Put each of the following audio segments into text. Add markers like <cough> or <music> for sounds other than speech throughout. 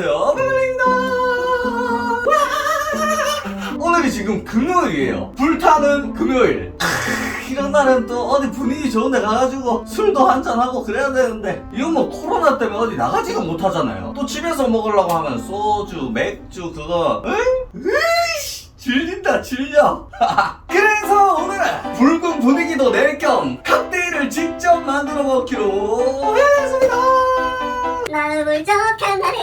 안녕하세요. 베블링다. 오늘이 지금 금요일이에요. 불타는 금요일. 크, 이런 날은 또 어디 분위기 좋은 데 가가지고 술도 한잔하고 그래야 되는데 이건 뭐 코로나 때문에 어디 나가지도 못하잖아요. 또 집에서 먹으려고 하면 소주, 맥주 그거 응? 으이씨 질린다 질려. <laughs> 그래서 오늘은 붉은 분위기도 낼 겸 칵테일을 직접 만들어 먹기로 했습니다. 마음을 울적한 나는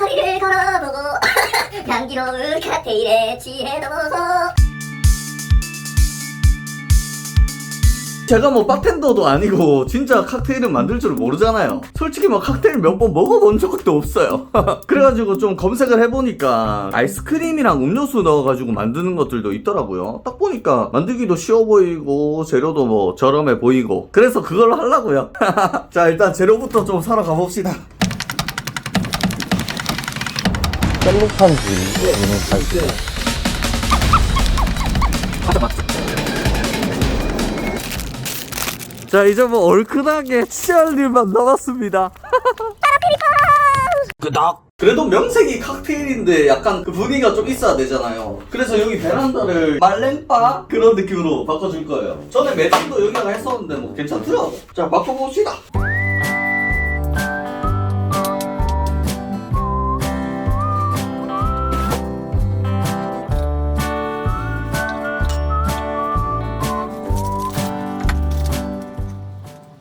거리를 걸어보고 <laughs> 향기로운 칵테일에 취해도 보고 제가 뭐 바텐더도 아니고 진짜 칵테일은 만들 줄 모르잖아요. 솔직히 뭐 칵테일 몇 번 먹어본 적도 없어요. <laughs> 그래가지고 좀 검색을 해보니까 아이스크림이랑 음료수 넣어가지고 만드는 것들도 있더라고요. 딱 보니까 만들기도 쉬워 보이고 재료도 뭐 저렴해 보이고 그래서 그걸로 하려고요. <laughs> 자 일단 재료부터 좀 사러 가봅시다. 셀로판지. 얘는 갈게요. 자 이제 뭐 얼큰하게 취할 일만 남았습니다. 끄덕 그래도 명색이 칵테일인데 약간 그 분위기가 좀 있어야 되잖아요. 그래서 여기 베란다를 말랭바 그런 느낌으로 바꿔줄 거예요. 전에 매칭도 여기다가 했었는데 뭐 괜찮더라고. 자 바꿔봅시다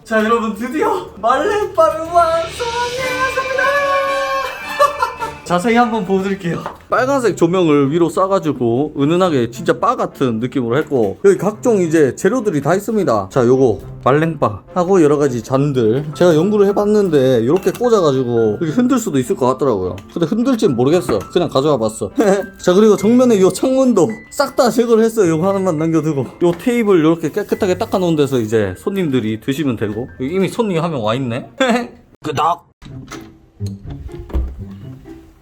자 여러분 드디어 말랭바를 완성했습니다 자세히 한번 보여드릴게요. 빨간색 조명을 위로 쏴가지고 은은하게 진짜 바 같은 느낌으로 했고 여기 각종 이제 재료들이 다 있습니다. 자 요거 말랭바 하고 여러 가지 잔들. 제가 연구를 해봤는데 이렇게 꽂아가지고 이렇게 흔들 수도 있을 것 같더라고요. 근데 흔들지는 모르겠어. 그냥 가져와 봤어. <laughs> 자 그리고 정면에 요 창문도 싹 다 제거를 했어요. 요거 하나만 남겨두고. 요 테이블 이렇게 깨끗하게 닦아놓은 데서 이제 손님들이 드시면 되고. 이미 손님이 한명 와 있네. <laughs> 끄덕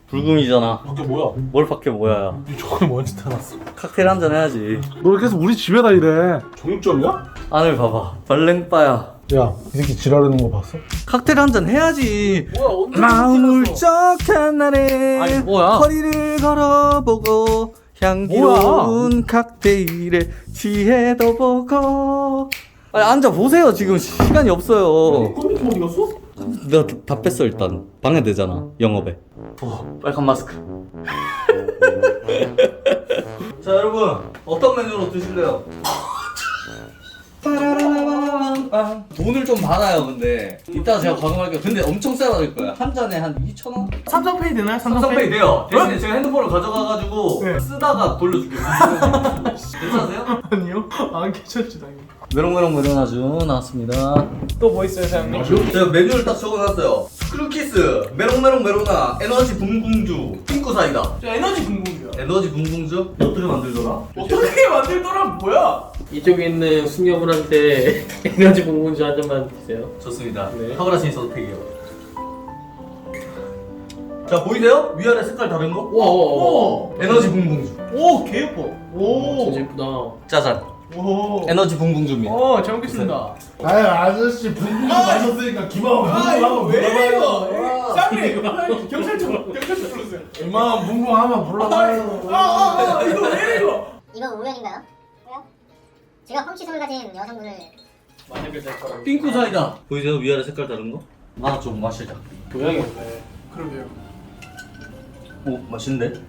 불금이잖아 밖에 뭐야? 뭘 밖에 뭐야 이 종이 뭔지 타놨어. 칵테일 한 잔 해야지 너왜 계속 우리 집에다 이래? 종육점이야? 안을 봐봐 발랭바야 야, 이 새끼 지랄하는 거 봤어? 칵테일 한 잔 해야지 뭐야, 언제 마음 울적한 날에 아니, 뭐야? 허리를 걸어보고 향기로운 칵테일에 취해도 보고 아니 앉아 보세요 지금 시간이 없어요 컴퓨터 어디 갔어? 내가 다- 다 뺐어 일단. 방해되잖아 영업에. 어, 빨간 마스크. <laughs> 자 여러분 어떤 메뉴로 드실래요? <laughs> 돈을 좀 많아요 근데 이따가 제가 과금할게요 근데 엄청 싸다닐 거야 한 잔에 한 2,000원? 삼성페이 되나요? 삼성페이 돼요 대신에 제가 핸드폰을 가져가가지고 네. 쓰다가 돌려줄게요 괜찮으세요? 아니요. 안 괜찮지, 당연히. 메롱메롱 메롱아주 나왔습니다 또 뭐 있어요, 사장님? 제가 메뉴를 딱 적어놨어요 스 크루키스 메롱메롱 메로나 에너지 붕붕주 핑크 사이다 저 에너지 궁금해요. 에너지 붕붕주 어떻게 만들더라? 어떻게 만들더라, 뭐야? 이쪽에 있는 숙녀분한테 <laughs> 에너지 공분주 한 잔만 드세요. 좋습니다 네. 하브라신 선택이요 자 보이세요? 위아래 색깔 다른 거? 와, 와, 와. 에너지 붕붕주 오, 개 예뻐. 오. 진짜 예쁘다. 짜잔 오. 에너지 붕붕주입니다 어, 잘 먹겠습니다. 아유 아저씨 분부 마셨으니까 기본 아, 이거 왜 이거? 불러봐요. 쌍님, 경찰청, 경찰청 불러주세요. 이만 분부 하면 불러봐요. 아, 아, 아, 이거 왜 이거? 이거 우연인가요? 왜요? 제가 펑치성을 가진 여성분을 만약에 될거랑 핑크 사이다 보이세요? 위아래 색깔 다른 거? 아좀 마시자 모양이 없네. 그러게요. 오 맛있는데?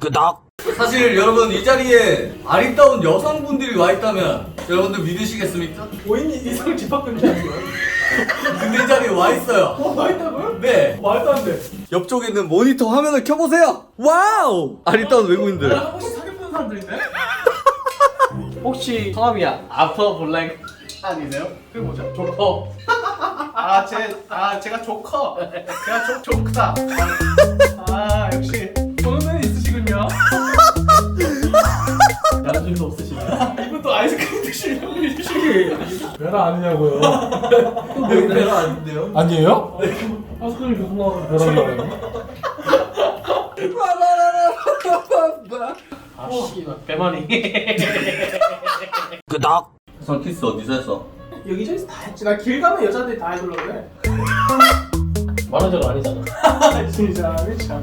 끄덕 사실 여러분 이 자리에 아리따운 여성분들이 와 있다면 여러분들 믿으시겠습니까? 5인 이상 집합금지 아니고요? <laughs> 근데 이 자리에 와 있어요 어, 나 있다고요? 네 말도 안 돼. 옆쪽에 있는 모니터 화면을 켜보세요 와우 아리따운 외국인들 나랑 혹시 사귀는 사람들인데? <laughs> 혹시 성함이 아퍼 블랙 아니세요? 그게 뭐죠? 조커. <laughs> 아, 제, 아, 제가 조커. 제가 조, 조크다. 아, 역시. 돈은 있으시군요. 양심도 없으시네. 이분 또 아이스크림 드시려고 이러시기. 배라 아니냐고요? 여기 배가 아닌데요? 아니에요? 아이스크림 계속 나와서 배라니까요. 아, 씨, 배만이. <laughs> 끄덕 선키스 어디서 했어? 여기저기서 다 했지. 나 길 가면 여자들이 다 해달라고 그래. <laughs> 만원짜리 아니잖아. <laughs> 진짜 참.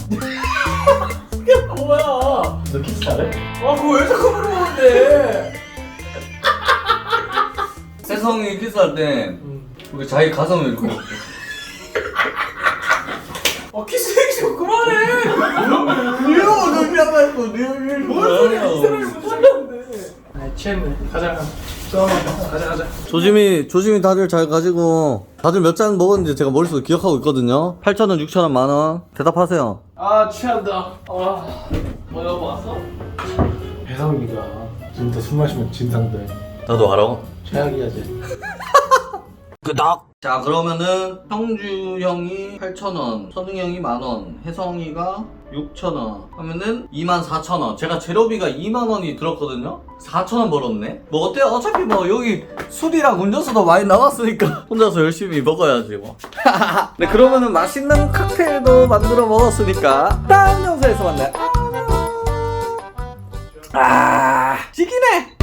이게 뭐야? 너 키스 잘해? 아 그거 왜 자꾸 물어 보는데? 세성이 키스할 때 우리 자기 가슴을 이렇게 아 키스 얘기 좀 그만해. 이러고 준비하고 했어 뭔 소리야? 이 사람이 무슨 소리 하는데? 아 취했네. 가자. 좀 가자 가자. 조심히 조심히 다들 잘 가지고 다들 몇 잔 먹었는지 제가 머릿속에 기억하고 있거든요 8,000원 6,000원 만원 대답하세요 아 취한다. 아. 뭐 여보 왔어? 혜성이가 진짜 술 마시면 진상돼. 나도 알아. 최악이야 쟤. 끄덕 <laughs> 자 그러면은 형주 형이 8,000원 선웅 형이 만원 혜성이가 6,000원. 하면은 24,000원. 제가 재료비가 2만원이 들었거든요? 4,000원 벌었네? 뭐 어때요? 어차피 뭐 여기 술이랑 운전수도 많이 나왔으니까 <laughs> 혼자서 열심히 먹어야지 뭐. <laughs> 네 그러면은 맛있는 칵테일도 만들어 먹었으니까. 다음 영상에서 만나요. 아 찌기네